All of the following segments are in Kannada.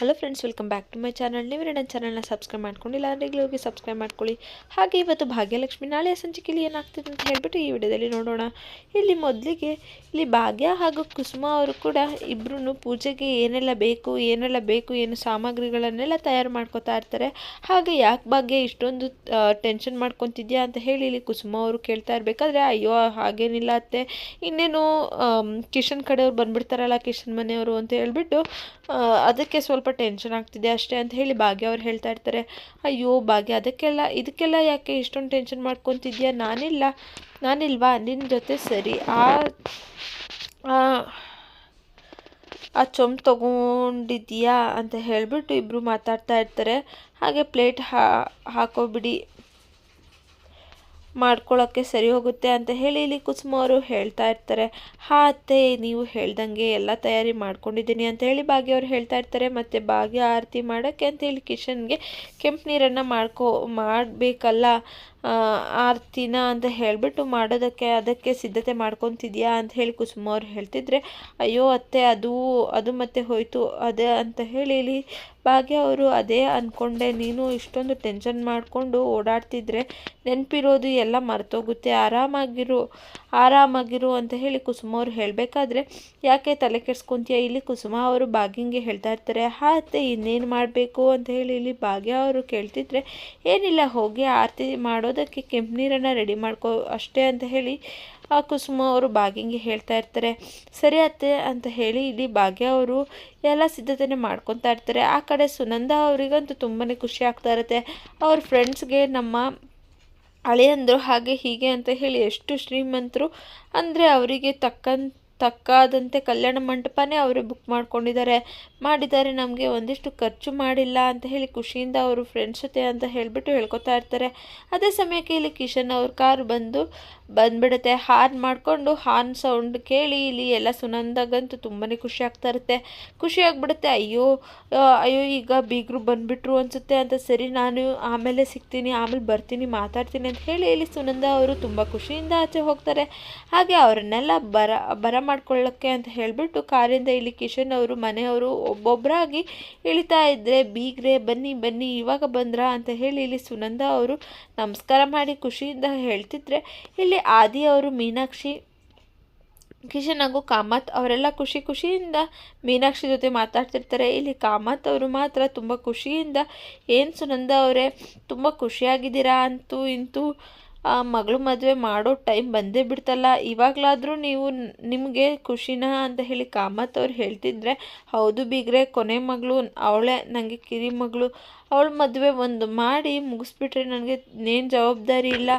Hello friends welcome back to my channel ನೀವು ನನ್ನ ಚಾನಲ್ನ ಸಬ್ಸ್ಕ್ರೈಬ್ ಮಾಡ್ಕೊಂಡಿಲ್ಲ ಅಂದರೆ ಹೋಗಿ ಸಬ್ಸ್ಕ್ರೈಬ್ ಮಾಡ್ಕೊಳ್ಳಿ. ಹಾಗೆ ಇವತ್ತು ಭಾಗ್ಯಲಕ್ಷ್ಮಿ ನಾಳೆ ಸಂಚಿಕೆಯಲ್ಲಿ ಏನಾಗ್ತಿದೆ ಅಂತ ಹೇಳಿಬಿಟ್ಟು ಈ ವಿಡಿಯೋದಲ್ಲಿ ನೋಡೋಣ. ಇಲ್ಲಿ ಮೊದಲಿಗೆ ಇಲ್ಲಿ ಭಾಗ್ಯ ಹಾಗೂ ಕುಸುಮ ಅವರು ಕೂಡ ಇಬ್ಬರೂ ಪೂಜೆಗೆ ಏನೆಲ್ಲ ಬೇಕು ಏನೆಲ್ಲ ಬೇಕು, ಏನು ಸಾಮಗ್ರಿಗಳನ್ನೆಲ್ಲ ತಯಾರು ಮಾಡ್ಕೋತಾ ಇರ್ತಾರೆ. ಹಾಗೆ ಯಾಕೆ ಭಾಗ್ಯ ಇಷ್ಟೊಂದು ಟೆನ್ಷನ್ ಮಾಡ್ಕೊತಿದ್ಯಾ ಅಂತ ಹೇಳಿ ಇಲ್ಲಿ ಕುಸುಮ ಅವರು ಕೇಳ್ತಾ ಇರಬೇಕಾದ್ರೆ, ಅಯ್ಯೋ, ಹಾಗೇನಿಲ್ಲ ಅತ್ತೆ. ಇನ್ನೇನು ಕಿಶನ್ ಕಡೆಯವ್ರು ಬಂದುಬಿಡ್ತಾರಲ್ಲ ಕಿಶನ್ ಮನೆಯವರು ಅಂತ ಹೇಳಿಬಿಟ್ಟು ಅದಕ್ಕೆ ಸ್ವಲ್ಪ ಟೆನ್ಷನ್ ಆಗ್ತಿದೆ ಅಷ್ಟೇ ಅಂತ ಹೇಳಿ ಭಾಗ್ಯ ಅವ್ರು ಹೇಳ್ತಾ ಇರ್ತಾರೆ, ಅಯ್ಯೋ ಭಾಗ್ಯ, ಅದಕ್ಕೆಲ್ಲ, ಇದಕ್ಕೆಲ್ಲ ಯಾಕೆ ಇಷ್ಟೊಂದು ಟೆನ್ಷನ್ ಮಾಡ್ಕೊತಿದ್ಯಾ? ನಾನಿಲ್ಲ, ನಾನಿಲ್ವಾ? ನಿನ್ನ ಜೊತೆ ಸರಿ, ಆ, ಆ- ಚೊಂಬ್ ತಗೊಂಡಿದ್ಯಾ ಅಂತ ಹೇಳಿಬಿಟ್ಟು ಇಬ್ಬರು ಮಾತಾಡ್ತಾ ಇರ್ತಾರೆ. ಹಾಗೆ ಪ್ಲೇಟ್ ಹಾಕೋಬಿಡಿ. ಮಾಡ್ಕೊಳ್ಳೋಕ್ಕೆ ಸರಿ ಹೋಗುತ್ತೆ ಅಂತ ಹೇಳಿ ಇಲ್ಲಿ ಕುಸುಮ ಅವರು ಹೇಳ್ತಾ ಇರ್ತಾರೆ. ಹಾ ಅತ್ತೆ, ನೀವು ಹೇಳ್ದಂಗೆ ಎಲ್ಲ ತಯಾರಿ ಮಾಡ್ಕೊಂಡಿದ್ದೀನಿ ಅಂತ ಹೇಳಿ ಭಾಗ್ಯ ಅವ್ರು ಹೇಳ್ತಾ ಇರ್ತಾರೆ. ಮತ್ತು ಭಾಗ್ಯ ಆರತಿ ಮಾಡೋಕ್ಕೆ ಅಂತ ಹೇಳಿ ಕಿಶನ್ಗೆ ಕೆಂಪು ನೀರನ್ನು ಮಾಡ್ಕೊ, ಮಾಡಬೇಕಲ್ಲ? ಆರತಿನ ಅಂತ ಹೇಳಿಬಿಟ್ಟು ಮಾಡೋದಕ್ಕೆ ಅದಕ್ಕೆ ಸಿದ್ಧತೆ ಮಾಡ್ಕೊತಿದ್ಯಾ ಅಂತ ಹೇಳಿ ಕುಸುಮ ಅವ್ರು ಹೇಳ್ತಿದ್ರೆ, ಅಯ್ಯೋ ಅತ್ತೆ, ಅದು ಅದು ಮತ್ತೆ ಹೋಯ್ತು, ಅದೇ ಅಂತ ಹೇಳಿ ಭಾಗ್ಯ ಅವರು ಅದೇ ಅಂದ್ಕೊಂಡೆ ನೀನು ಇಷ್ಟೊಂದು ಟೆನ್ಷನ್ ಮಾಡಿಕೊಂಡು ಓಡಾಡ್ತಿದ್ರೆ ನೆನಪಿರೋದು ಎಲ್ಲ ಮರ್ತೋಗುತ್ತೆ. ಆರಾಮಾಗಿರು. ಆರಾಮಾಗಿರು ಅಂತ ಹೇಳಿ ಕುಸುಮ ಅವರು ಹೇಳಬೇಕಾದ್ರೆ, ಯಾಕೆ ತಲೆ ಕೆಡ್ಸ್ಕೊಂತೀಯ ಇಲ್ಲಿ? ಕುಸುಮ ಅವರು ಭಾಗ್ಯಂಗೆ ಹೇಳ್ತಾ ಇರ್ತಾರೆ ಅತ್ತೆ ಇನ್ನೇನು ಮಾಡಬೇಕು? ಅಂತ ಹೇಳಿ ಇಲ್ಲಿ ಭಾಗ್ಯ ಅವರು ಕೇಳ್ತಿದ್ರೆ, ಏನಿಲ್ಲ, ಹೋಗಿ ಆರತಿ ಮಾಡೋದಕ್ಕೆ ಕೆಂಪು ನೀರನ್ನು ರೆಡಿ ಮಾಡ್ಕೋ ಅಷ್ಟೇ ಅಂತ ಹೇಳಿ ಆ ಕುಸುಮ ಅವರು ಬಾಗಿಂಗೆ ಹೇಳ್ತಾ ಇರ್ತಾರೆ. ಸರಿ ಅತ್ತೆ, ಅಂತ ಹೇಳಿ ಇಲ್ಲಿ ಭಾಗ್ಯ ಅವರು ಎಲ್ಲ ಸಿದ್ಧತೆನೆ ಮಾಡ್ಕೊತಾ ಇರ್ತಾರೆ. ಆ ಕಡೆ ಸುನಂದ ಅವರಿಗಂತೂ ತುಂಬಾ ಖುಷಿ ಆಗ್ತಾ ಇರುತ್ತೆ. ಅವ್ರ ಫ್ರೆಂಡ್ಸ್ಗೆ ನಮ್ಮ ಅಳಿಯಂದರು ಹಾಗೆ ಹೀಗೆ ಅಂತ ಹೇಳಿ ಎಷ್ಟು ಶ್ರೀಮಂತರು ಅಂದರೆ ಅವರಿಗೆ ತಕ್ಕಂತ ತಕ್ಕಾದಂತೆ ಕಲ್ಯಾಣ ಮಂಟಪನೇ ಅವರು ಬುಕ್ ಮಾಡ್ಕೊಂಡಿದ್ದಾರೆ. ಮಾಡಿದ್ದಾರೆ ನಮಗೆ ಒಂದಿಷ್ಟು ಖರ್ಚು ಮಾಡಿಲ್ಲ ಅಂತ ಹೇಳಿ ಖುಷಿಯಿಂದ ಅವರು ಫ್ರೆಂಡ್ಸ್ ಜೊತೆ ಅಂತ ಹೇಳಿಬಿಟ್ಟು ಹೇಳ್ಕೊತಾ ಇರ್ತಾರೆ. ಅದೇ ಸಮಯಕ್ಕೆ ಇಲ್ಲಿ ಕಿಶನ್ ಅವ್ರ ಕಾರ್ ಬಂದು ಬಂದ್ಬಿಡುತ್ತೆ. ಹಾರ್ನ್ ಮಾಡಿಕೊಂಡು ಹಾರ್ನ್ ಸೌಂಡ್ ಕೇಳಿ ಇಲ್ಲಿ ಎಲ್ಲ ಸುನಂದಾಗಂತೂ ತುಂಬಾ ಖುಷಿ ಆಗ್ತಾ ಇರುತ್ತೆ. ಖುಷಿ ಆಗ್ಬಿಡುತ್ತೆ. ಅಯ್ಯೋ ಅಯ್ಯೋ, ಈಗ ಬೀಗರು ಬಂದುಬಿಟ್ರು ಅನಿಸುತ್ತೆ ಅಂತ ಸರಿ ನಾನು ಆಮೇಲೆ ಸಿಗ್ತೀನಿ, ಆಮೇಲೆ ಬರ್ತೀನಿ, ಮಾತಾಡ್ತೀನಿ ಅಂತ ಹೇಳಿ ಇಲ್ಲಿ ಸುನಂದ ಅವರು ತುಂಬ ಖುಷಿಯಿಂದ ಆಚೆ ಹೋಗ್ತಾರೆ. ಹಾಗೆ ಅವರನ್ನೆಲ್ಲ ಬರ ಬರ ಮಾಡ್ಕೊಳ್ಳೋಕ್ಕೆ ಅಂತ ಹೇಳಿಬಿಟ್ಟು ಕಾರಿಂದ ಇಲ್ಲಿ ಕಿಶನ್ ಅವರು ಮನೆಯವರು ಒಬ್ಬೊಬ್ಬರಾಗಿ ಇಳಿತಾ ಇದ್ದರೆ ಬೀಗ್ರೆ, ಬನ್ನಿ ಬನ್ನಿ, ಇವಾಗ ಬಂದ್ರಾ ಅಂತ ಹೇಳಿ ಇಲ್ಲಿ ಸುನಂದ ಅವರು ನಮಸ್ಕಾರ ಮಾಡಿ ಖುಷಿಯಿಂದ ಹೇಳ್ತಿದ್ರೆ, ಇಲ್ಲಿ ಆದಿ ಅವರು, ಮೀನಾಕ್ಷಿ, ಕಿಶನ್ ಹಾಗೂ ಕಾಮತ್ ಅವರೆಲ್ಲ ಖುಷಿ ಖುಷಿಯಿಂದ ಮೀನಾಕ್ಷಿ ಜೊತೆ ಮಾತಾಡ್ತಿರ್ತಾರೆ. ಇಲ್ಲಿ ಕಾಮತ್ ಅವರು ಮಾತ್ರ ತುಂಬ ಖುಷಿಯಿಂದ, ಏನು ಸುನಂದ ಅವರೇ, ತುಂಬ ಖುಷಿಯಾಗಿದ್ದೀರಾ? ಅಂತೂ ಇಂತೂ ಮಗಳು ಮದುವೆ ಮಾಡೋ ಟೈಮ್ ಬಂದೇ ಬಿಡ್ತಲ್ಲ. ಇವಾಗಲಾದರೂ ನೀವು ನಿಮಗೆ ಖುಷಿನ ಅಂತ ಹೇಳಿ ಕಾಮತ್ ಅವ್ರು ಹೇಳ್ತಿದ್ರೆ, ಹೌದು ಬೀಗ್ರೆ, ಕೊನೆ ಮಗಳು, ಅವಳೇ ನನಗೆ ಕಿರಿ ಮಗಳು ಅವಳ ಮದುವೆ ಒಂದು ಮಾಡಿ ಮುಗಿಸ್ಬಿಟ್ರೆ ನನಗೆ ಏನು ಜವಾಬ್ದಾರಿ ಇಲ್ಲ,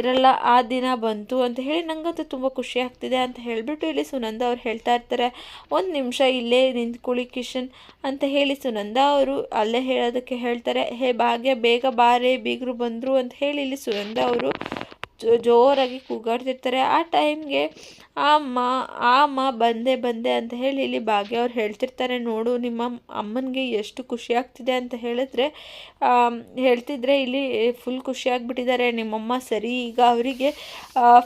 ಇರಲ್ಲ, ಆ ದಿನ ಬಂತು ಅಂತ ಹೇಳಿ ನನಗಂತೂ ತುಂಬ ಖುಷಿ ಆಗ್ತಿದೆ ಅಂತ ಹೇಳಿಬಿಟ್ಟು ಇಲ್ಲಿ ಸುನಂದ ಅವ್ರು ಹೇಳ್ತಾ ಇರ್ತಾರೆ. ಒಂದು ನಿಮಿಷ ಇಲ್ಲೇ ನಿಂತ್ಕೊಳ್ಳಿ ಕಿಶನ್ ಅಂತ ಹೇಳಿ ಸುನಂದ ಅವರು ಅಲ್ಲೇ ಹೇಳೋದಕ್ಕೆ ಹೇಳ್ತಾರೆ. ಹೇ ಭಾಗ್ಯ, ಬೇಗ ಬಾರೆ, ಬೀಗರು ಬಂದರು ಅಂತ ಹೇಳಿ ಇಲ್ಲಿ ಸುನಂದ ಅವರು ಜೋರಾಗಿ ಕೂಗಾಡ್ತಿರ್ತಾರೆ. ಆ ಟೈಮ್ಗೆ ಅಮ್ಮ, ಆ ಅಮ್ಮ ಬಂದೆ ಬಂದೆ ಅಂತ ಹೇಳಿ ಇಲ್ಲಿ ಭಾಗ್ಯ ಅವ್ರು ಹೇಳ್ತಿರ್ತಾರೆ, ನೋಡು, ನಿಮ್ಮ ಅಮ್ಮನಿಗೆ ಎಷ್ಟು ಖುಷಿ ಆಗ್ತಿದೆ ಅಂತ ಹೇಳಿದ್ರೆ ಹೇಳ್ತಿದ್ರೆ ಇಲ್ಲಿ ಫುಲ್ ಖುಷಿಯಾಗಿಬಿಟ್ಟಿದ್ದಾರೆ ನಿಮ್ಮಮ್ಮ ಸರಿ, ಈಗ ಅವರಿಗೆ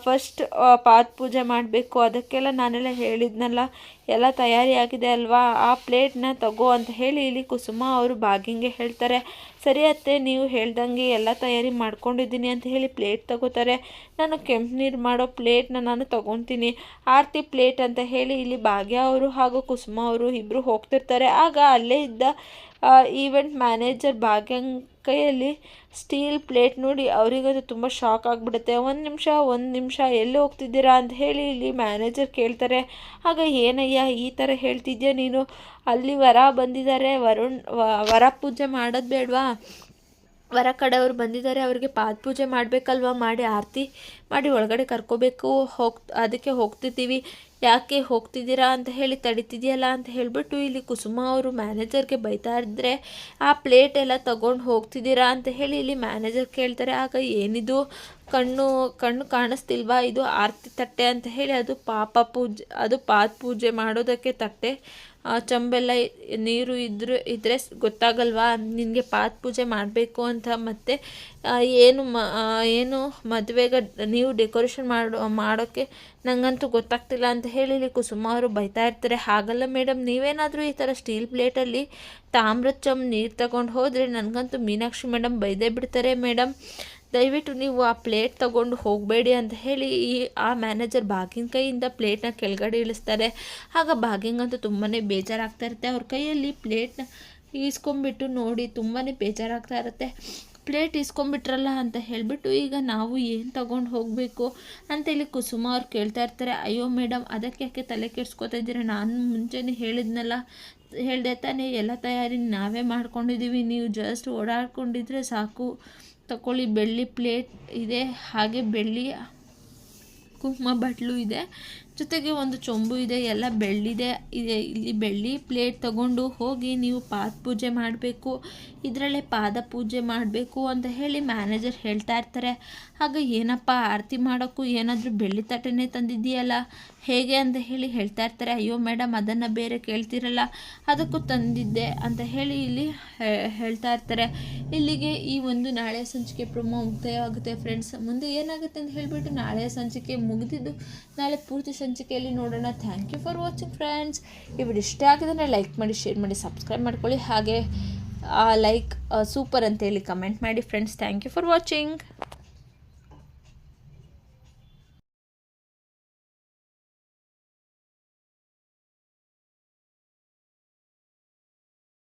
ಫಸ್ಟ್ ಪಾತ್ ಪೂಜೆ ಮಾಡಬೇಕು. ಅದಕ್ಕೆಲ್ಲ ನಾನೆಲ್ಲ ಹೇಳಿದ್ನಲ್ಲ, ಎಲ್ಲ ತಯಾರಿ ಆಗಿದೆ ಅಲ್ವಾ? ಆ ಪ್ಲೇಟ್ನ ತಗೋ ಅಂತ ಹೇಳಿ ಇಲ್ಲಿ ಕುಸುಮ ಅವರು ಭಾಗ್ಯಂಗೆ ಹೇಳ್ತಾರೆ. ಸರಿ ಅತ್ತೆ, ನೀವು ಹೇಳ್ದಂಗೆ ಎಲ್ಲ ತಯಾರಿ ಮಾಡ್ಕೊಂಡಿದ್ದೀನಿ ಅಂತ ಹೇಳಿ ಪ್ಲೇಟ್ ತಗೋತಾರೆ. ನಾನು ಕೆಂಪು ನೀರು ಮಾಡೋ ಪ್ಲೇಟ್ನ ನಾನು ತಗೊತೀನಿ. ಆರತಿ ಪ್ಲೇಟ್ ಅಂತ ಹೇಳಿ ಇಲ್ಲಿ ಭಾಗ್ಯ ಅವರು ಹಾಗೂ ಕುಸುಮ ಅವರು ಇಬ್ಬರು ಹೋಗ್ತಿರ್ತಾರೆ. ಆಗ ಅಲ್ಲೇ ಇದ್ದ ಈವೆಂಟ್ ಮ್ಯಾನೇಜರ್ ಭಾಗ್ಯಂಗ್ ಕೈಯಲ್ಲಿ ಸ್ಟೀಲ್ ಪ್ಲೇಟ್ ನೋಡಿ ಅವರಿಗದು ತುಂಬ ಶಾಕ್ ಆಗಿಬಿಡುತ್ತೆ. ಒಂದು ನಿಮಿಷ ಒಂದು ನಿಮಿಷ ಎಲ್ಲಿ ಹೋಗ್ತಿದ್ದೀರಾ ಅಂತ ಹೇಳಿ ಇಲ್ಲಿ ಮ್ಯಾನೇಜರ್ ಕೇಳ್ತಾರೆ. ಆಗ, ಏನಯ್ಯ, ಈ ಥರ ಹೇಳ್ತಿದ್ಯಾ ನೀನು? ಅಲ್ಲಿ ವರ ಬಂದಿದ್ದಾರೆ. ವರುಣ್ ವರ ಪೂಜೆ ಮಾಡೋದು ಬೇಡವಾ? ವರ ಕಡೆಯವರು ಬಂದಿದ್ದಾರೆ. ಅವರಿಗೆ ಪಾದ ಪೂಜೆ ಮಾಡಬೇಕಲ್ವಾ? ಮಾಡಿ ಆರತಿ ಮಾಡಿ ಒಳಗಡೆ ಕರ್ಕೋಬೇಕು. ಹೋಗ್, ಅದಕ್ಕೆ ಹೋಗ್ತಿದ್ದೀವಿ. ಯಾಕೆ ಹೋಗ್ತಿದ್ದೀರಾ ಅಂತ ಹೇಳಿ ತಡಿತಿದೆಯಲ್ಲ ಅಂತ ಹೇಳಿಬಿಟ್ಟು ಇಲ್ಲಿ ಕುಸುಮ ಅವರು ಮ್ಯಾನೇಜರ್ಗೆ ಬೈತಾ ಇದ್ದರೆ ಆ ಪ್ಲೇಟ್ ಎಲ್ಲ ತಗೊಂಡು ಹೋಗ್ತಿದ್ದೀರಾ ಅಂತ ಹೇಳಿ ಇಲ್ಲಿ ಮ್ಯಾನೇಜರ್ ಕೇಳ್ತಾರೆ, ಆಗ ಏನಿದು? ಕಣ್ಣು ಕಣ್ಣು ಕಾಣಿಸ್ತಿಲ್ವಾ? ಇದು ಆರತಿ ತಟ್ಟೆ ಅಂತ ಹೇಳಿ ಅದು ಪಾಪ ಪೂಜೆ, ಅದು ಪಾದ ಪೂಜೆ ಮಾಡೋದಕ್ಕೆ ತಟ್ಟೆ. ಚಂಬೆಲ್ಲ ನೀರು ಇದ್ರೆ ಇದ್ರೆ ಸ್- ಗೊತ್ತಾಗಲ್ವಾ? ನಿನಗೆ ಪಾದ ಪೂಜೆ ಮಾಡಬೇಕು ಅಂತ ಮತ್ತು ಏನು ಮ ಏನು ಮದುವೆಗೆ ನೀವು ಡೆಕೋರೇಷನ್ ಮಾಡೋ ಮಾಡೋಕ್ಕೆ ನನಗಂತೂ ಗೊತ್ತಾಗ್ತಿಲ್ಲ ಅಂತ ಹೇಳಿ ಕುಸುಮ ಅವರು ಬೈತಾ ಇರ್ತಾರೆ. ಹಾಗಲ್ಲ ಮೇಡಮ್, ನೀವೇನಾದರೂ ಈ ಥರ ಸ್ಟೀಲ್ ಪ್ಲೇಟಲ್ಲಿ ತಾಮ್ರದ ಚಮ್ ನೀರು ತಗೊಂಡು ಹೋದರೆ ನನಗಂತೂ ಮೀನಾಕ್ಷಿ ಮೇಡಮ್ ಬೈದೇ ಬಿಡ್ತಾರೆ ಮೇಡಮ್. ದಯವಿಟ್ಟು ನೀವು ಆ ಪ್ಲೇಟ್ ತಗೊಂಡು ಹೋಗಬೇಡಿ ಅಂತ ಹೇಳಿ ಈ ಆ ಮ್ಯಾನೇಜರ್ ಬಾಗಿನ ಕೈಯಿಂದ ಪ್ಲೇಟ್ನ ಕೆಳಗಡೆ ಇಳಿಸ್ತಾರೆ. ಆಗ ಬಾಗಿಂಗಂತೂ ತುಂಬಾ ಬೇಜಾರಾಗ್ತಾ ಇರುತ್ತೆ. ಅವ್ರ ಕೈಯಲ್ಲಿ ಪ್ಲೇಟ್ನ ಈಸ್ಕೊಂಬಿಟ್ಟು ನೋಡಿ ತುಂಬಾ ಬೇಜಾರಾಗ್ತಾ ಇರುತ್ತೆ. ಪ್ಲೇಟ್ ಇಸ್ಕೊಂಬಿಟ್ರಲ್ಲ ಅಂತ ಹೇಳಿಬಿಟ್ಟು ಈಗ ನಾವು ಏನು ತಗೊಂಡು ಹೋಗಬೇಕು ಅಂತ ಇಲ್ಲಿ ಕುಸುಮ ಅವ್ರು ಕೇಳ್ತಾ ಇರ್ತಾರೆ. ಅಯ್ಯೋ ಮೇಡಮ್ ಅದಕ್ಕೆ ಯಾಕೆ ತಲೆ ಕೆಡ್ಸ್ಕೊತಾ ಇದ್ದೀರಾ? ನಾನು ಮುಂಚೆನೇ ಹೇಳಿದ್ನಲ್ಲ. ಹೇಳಿದೆ ತಾನೇ, ಎಲ್ಲ ತಯಾರಿ ನಾವೇ ಮಾಡ್ಕೊಂಡಿದ್ದೀವಿ ನೀವು ಜಸ್ಟ್ ಓಡಾಡ್ಕೊಂಡಿದ್ರೆ ಸಾಕು. ತಗೊಳ್ಳಿ ಬೆಳ್ಳಿ ಪ್ಲೇಟ್ ಇದೆ ಹಾಗೆ ಬೆಳ್ಳಿ ಕುಂಕುಮ ಬಟ್ಲು ಇದೆ. ಜೊತೆಗೆ ಒಂದು ಚೊಂಬು ಇದೆ, ಎಲ್ಲ ಬೆಳ್ಳಿದೆ, ಇದೆ, ಇಲ್ಲಿ ಬೆಳ್ಳಿ ಪ್ಲೇಟ್ ತಗೊಂಡು ಹೋಗಿ ನೀವು ಪಾದ ಪೂಜೆ ಮಾಡಬೇಕು, ಇದರಲ್ಲೇ ಪಾದ ಪೂಜೆ ಮಾಡಬೇಕು ಅಂತ ಹೇಳಿ ಮ್ಯಾನೇಜರ್ ಹೇಳ್ತಾ ಇರ್ತಾರೆ. ಆಗ ಏನಪ್ಪ ಆರತಿ ಮಾಡೋಕ್ಕೂ ಏನಾದರೂ ಬೆಳ್ಳಿ ತಟ್ಟೆನೇ ತಂದಿದ್ದೀಯಲ್ಲ, ಹೇಗೆ ಅಂತ ಹೇಳಿ ಹೇಳ್ತಾ ಇರ್ತಾರೆ. ಅಯ್ಯೋ ಮೇಡಮ್ ಅದನ್ನು ಬೇರೆ ಕೇಳ್ತಿರಲ್ಲ, ಅದಕ್ಕೂ ತಂದಿದ್ದೆ ಅಂತ ಹೇಳಿ ಇಲ್ಲಿ ಹೇಳ್ತಾ ಇರ್ತಾರೆ. ಇಲ್ಲಿಗೆ ಈ ಒಂದು ನಾಳೆ ಸಂಚಿಕೆ ಪ್ರೊಮೋ ಮುಕ್ತಾಯವಾಗುತ್ತೆ. ಫ್ರೆಂಡ್ಸ್ ಮುಂದೆ ಏನಾಗುತ್ತೆ ಅಂತ ಹೇಳಿಬಿಟ್ಟು ನಾಳೆ ಸಂಚಿಕೆ ಮುಗಿದಿದ್ದು, ನಾಳೆ ಪೂರ್ತಿ ಸಂಚಿಕೆಯಲ್ಲಿ ನೋಡೋಣ. Thank you for watching friends ಈ ವಿಡಿಯೋ ಇಷ್ಟ ಆಗಿದ್ರೆ ಲೈಕ್ ಮಾಡಿ ಶೇರ್ ಮಾಡಿ ಸಬ್ಸ್ಕ್ರೈಬ್ ಮಾಡ್ಕೊಳ್ಳಿ. ಹಾಗೆ ಲೈಕ್ ಸೂಪರ್ ಅಂತೇಳಿ ಕಮೆಂಟ್ ಮಾಡಿ friends thank you for watching